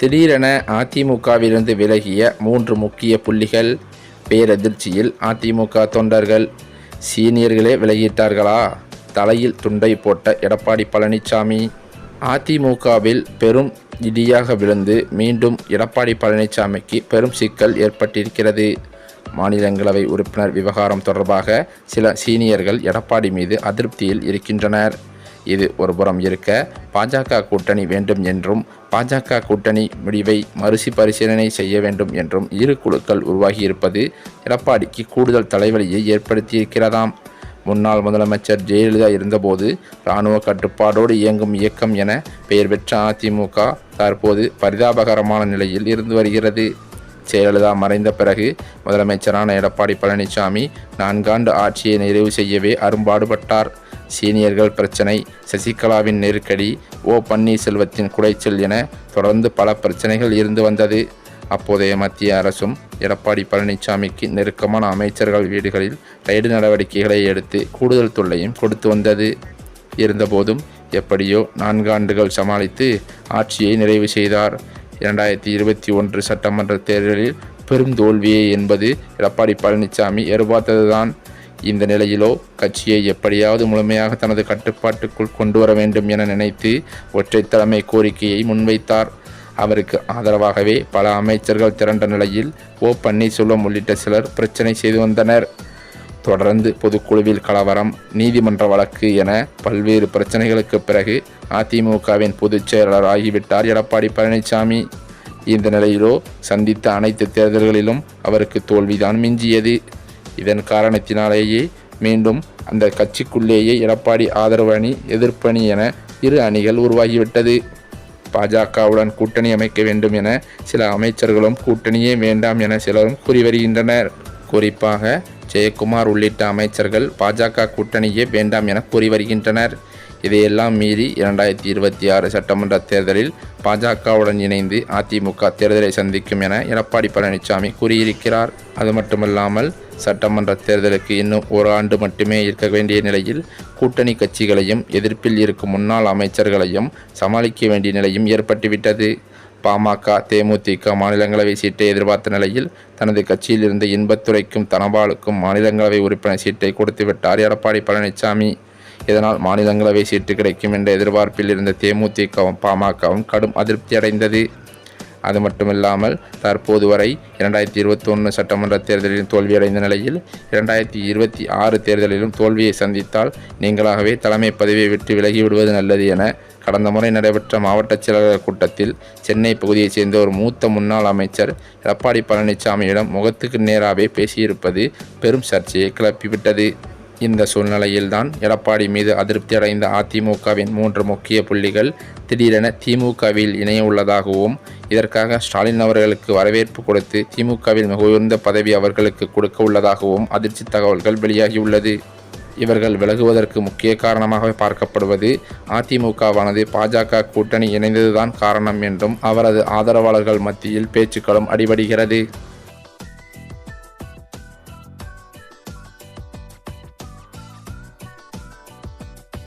திடீரென அதிமுகவிலிருந்து விலகிய மூன்று முக்கிய புள்ளிகள் பேரதிர்ச்சியில் அதிமுக தொண்டர்கள் சீனியர்களே விலகிட்டார்களா? தலையில் துண்டை போட்ட எடப்பாடி பழனிசாமி அதிமுகவில் பெரும் இடியாக விழுந்து மீண்டும் எடப்பாடி பழனிசாமிக்கு பெரும் சிக்கல் ஏற்பட்டிருக்கிறது. மாநிலங்களவை உறுப்பினர் விவகாரம் தொடர்பாக சில சீனியர்கள் எடப்பாடி மீது அதிருப்தியில் இருக்கின்றனர். இது ஒருபுறம் இருக்க பாஜக கூட்டணி வேண்டும் என்றும் பாஜக கூட்டணி முடிவை மறுபரிசீலனை செய்ய வேண்டும் என்றும் இரு குழுக்கள் உருவாகியிருப்பது எடப்பாடிக்கு கூடுதல் தலைவலியை ஏற்படுத்தியிருக்கிறதாம். முன்னாள் முதலமைச்சர் ஜெயலலிதா இருந்தபோது இராணுவ கட்டுப்பாடோடு இயங்கும் இயக்கம் என பெயர் பெற்ற அதிமுக தற்போது பரிதாபகரமான நிலையில் இருந்து வருகிறது. ஜெயலலிதா மறைந்த பிறகு முதலமைச்சரான எடப்பாடி பழனிசாமி நான்காண்டு ஆட்சியை நிறைவு செய்யவே அரும்பாடுபட்டார். சீனியர்கள் பிரச்சனை சசிகலாவின் நெருக்கடி ஓ பன்னீர்செல்வத்தின் குடைச்சல் என தொடர்ந்து பல பிரச்சனைகள் இருந்து வந்தது. அப்போதைய மத்திய அரசும் எடப்பாடி பழனிசாமிக்கு நெருக்கமான அமைச்சர்கள் வீடுகளில் ரைடு நடவடிக்கைகளை எடுத்து கூடுதல் தொல்லையும் கொடுத்து வந்தது. இருந்தபோதும் எப்படியோ நான்கு ஆண்டுகள் சமாளித்து ஆட்சியை நிறைவு செய்தார். இரண்டாயிரத்தி இருபத்தி ஒன்று சட்டமன்ற தேர்தலில் பெரும் தோல்வியே என்பது எடப்பாடி பழனிசாமி எதிர்பார்த்ததுதான். இந்த நிலையிலோ கட்சியை எப்படியாவது முழுமையாக தனது கட்டுப்பாட்டுக்குள் கொண்டு வர வேண்டும் என நினைத்து ஒற்றை தலைமை கோரிக்கையை முன்வைத்தார். அவருக்கு ஆதரவாகவே பல அமைச்சர்கள் திரண்ட நிலையில் ஓ பன்னீர்செல்வம் உள்ளிட்ட சிலர் பிரச்சனை செய்து வந்தனர். தொடர்ந்து பொதுக்குழுவில் கலவரம் நீதிமன்ற வழக்கு என பல்வேறு பிரச்சனைகளுக்கு பிறகு அதிமுகவின் பொதுச் செயலாளர் ஆகிவிட்டார் எடப்பாடி பழனிசாமி இந்த நிலையிலோ சந்தித்த அனைத்து தேர்தல்களிலும் அவருக்கு தோல்விதான் மிஞ்சியது. இதன் காரணத்தினாலேயே மீண்டும் அந்த கட்சிக்குள்ளேயே எடப்பாடி ஆதரவு அணி எதிர்ப்பு அணி என இரு அணிகள் உருவாகிவிட்டது. பாஜகவுடன் கூட்டணி அமைக்க வேண்டும் என சில அமைச்சர்களும் கூட்டணியே வேண்டாம் என சிலரும் கூறி வருகின்றனர். குறிப்பாக ஜெயக்குமார் உள்ளிட்ட அமைச்சர்கள் பாஜக கூட்டணியே வேண்டாம் என கூறி வருகின்றனர். இதையெல்லாம் மீறி இரண்டாயிரத்தி இருபத்தி ஆறு சட்டமன்ற தேர்தலில் பாஜகவுடன் இணைந்து அதிமுக தேர்தலை சந்திக்கும் என எடப்பாடி பழனிசாமி கூறியிருக்கிறார். அது மட்டுமல்லாமல் சட்டமன்ற தேர்தலுக்கு இன்னும் ஒரு ஆண்டு மட்டுமே இருக்க வேண்டிய நிலையில் கூட்டணி கட்சிகளையும் எதிர்ப்பில் இருக்கும் முன்னாள் அமைச்சர்களையும் சமாளிக்க வேண்டிய நிலையும் ஏற்பட்டுவிட்டது. பாமக தேமுதிக மாநிலங்களவை சீட்டை எதிர்பார்த்த நிலையில் தனது கட்சியிலிருந்து இன்பத்துறைக்கும் தனபாலுக்கும் மாநிலங்களவை உறுப்பினர் சீட்டை கொடுத்துவிட்டார் எடப்பாடி பழனிசாமி இதனால் மாநிலங்களவை சீட்டு கிடைக்கும் என்ற எதிர்பார்ப்பில் இருந்த தேமுதிகவும் பாமகவும் கடும் அதிருப்தி அடைந்தது அது மட்டுமில்லாமல் தற்போது வரை இரண்டாயிரத்தி இருபத்தொன்று சட்டமன்ற தேர்தலிலும் தோல்வியடைந்த நிலையில் இரண்டாயிரத்தி இருபத்தி ஆறு தேர்தலிலும் தோல்வியை சந்தித்தால் நீங்களாகவே தலைமை பதவியை விட்டு விலகிவிடுவது நல்லது என கடந்த முறை நடைபெற்ற மாவட்ட செயலாளர் கூட்டத்தில் சென்னை பகுதியைச் சேர்ந்த ஒரு மூத்த முன்னாள் அமைச்சர் எடப்பாடி பழனிசாமியிடம் முகத்துக்கு நேராகவே பேசியிருப்பது பெரும் சர்ச்சையை கிளப்பிவிட்டது. இந்த சூழ்நிலையில்தான் எடப்பாடி மீது அதிருப்தி அடைந்த அதிமுகவின் மூன்று முக்கிய புள்ளிகள் திடீரென திமுகவில் இணைய உள்ளதாகவும் இதற்காக ஸ்டாலின் அவர்களுக்கு வரவேற்பு கொடுத்து திமுகவில் மிக உயர்ந்த பதவி அவர்களுக்கு கொடுக்க உள்ளதாகவும் அதிர்ச்சி தகவல்கள் வெளியாகியுள்ளது. இவர்கள் விலகுவதற்கு முக்கிய காரணமாக பார்க்கப்படுவது அதிமுகவானது பாஜக கூட்டணி இணைந்ததுதான் காரணம் என்றும் அவரது ஆதரவாளர்கள் மத்தியில் பேச்சுக்களும் அடிபடுகிறது.